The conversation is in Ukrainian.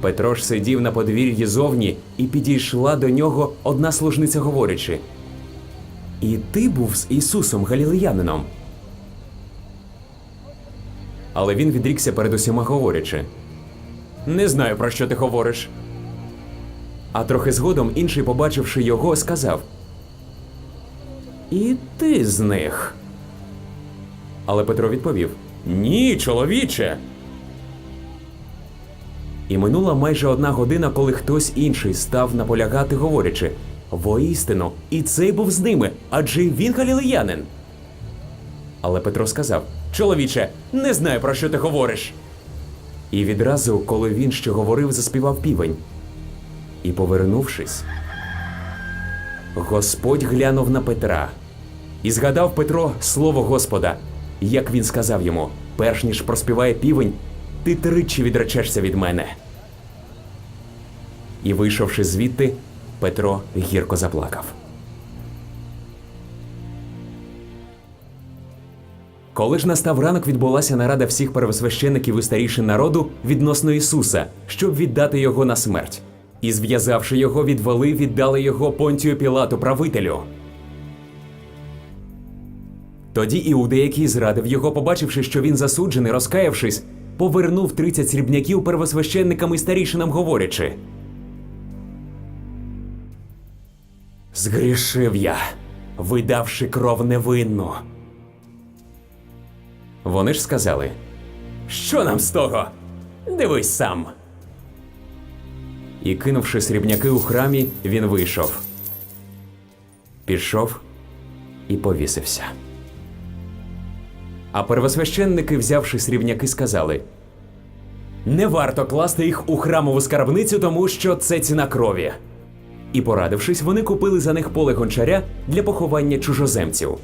Петро ж сидів на подвір'ї зовні, і підійшла до нього одна служниця, говорячи: І ти був з Ісусом Галілеянином. Але він відрікся перед усіма, говорячи: Не знаю, про що ти говориш. А трохи згодом інший, побачивши його, сказав: І ти з них. Але Петро відповів: Ні, чоловіче. І минула майже одна година, коли хтось інший став наполягати, говорячи: Воістину, і цей був з ними, адже він галілеянин. Але Петро сказав: Чоловіче, не знаю, про що ти говориш. І відразу, коли він ще говорив, заспівав півень. І, повернувшись, Господь глянув на Петра. І згадав Петро слово Господа, як він сказав йому: перш ніж проспіває півень, ти тричі відречешся від мене. І, вийшовши звідти, Петро гірко заплакав. Коли ж настав ранок, відбулася нарада всіх первосвящеників і старішин народу відносно Ісуса, щоб віддати його на смерть. І, зв'язавши його, відвели, віддали його Понтію Пілату, правителю. Тоді Іуда, який зрадив його, побачивши, що він засуджений, розкаявшись, повернув 30 срібняків первосвященникам і старішинам, говорячи. Згрішив я, видавши кров невинну. Вони ж сказали: Що нам з того? Дивись сам. І кинувши срібняки у храмі, він вийшов. Пішов і повісився. А первосвященники, взявши срібняки, сказали: Не варто класти їх у храмову скарбницю, тому що це ціна крові. І порадившись, вони купили за них поле гончаря для поховання чужоземців.